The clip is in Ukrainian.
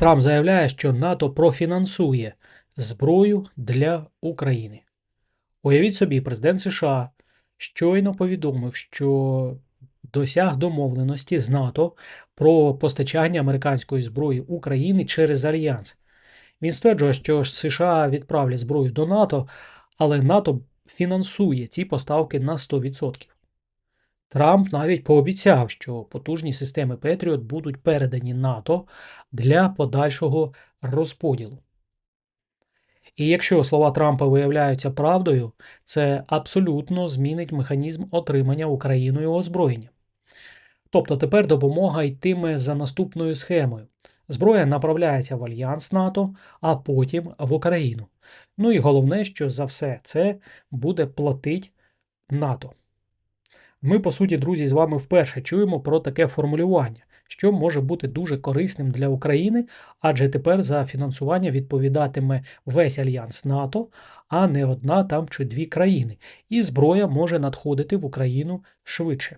Трамп заявляє, що НАТО профінансує зброю для України. Уявіть собі, президент США щойно повідомив, що досяг домовленості з НАТО про постачання американської зброї Україні через Альянс. Він стверджує, що США відправлять зброю до НАТО, але НАТО фінансує ці поставки на 100%. Трамп навіть пообіцяв, що потужні системи Петріот будуть передані НАТО для подальшого розподілу. І якщо слова Трампа виявляються правдою, це абсолютно змінить механізм отримання Україною озброєння. Тобто тепер допомога йтиме за наступною схемою. Зброя направляється в Альянс НАТО, а потім в Україну. Ну і головне, що за все це буде платить НАТО. Ми, по суті, друзі, з вами вперше чуємо про таке формулювання, що може бути дуже корисним для України, адже тепер за фінансування відповідатиме весь альянс НАТО, а не одна там чи дві країни, і зброя може надходити в Україну швидше.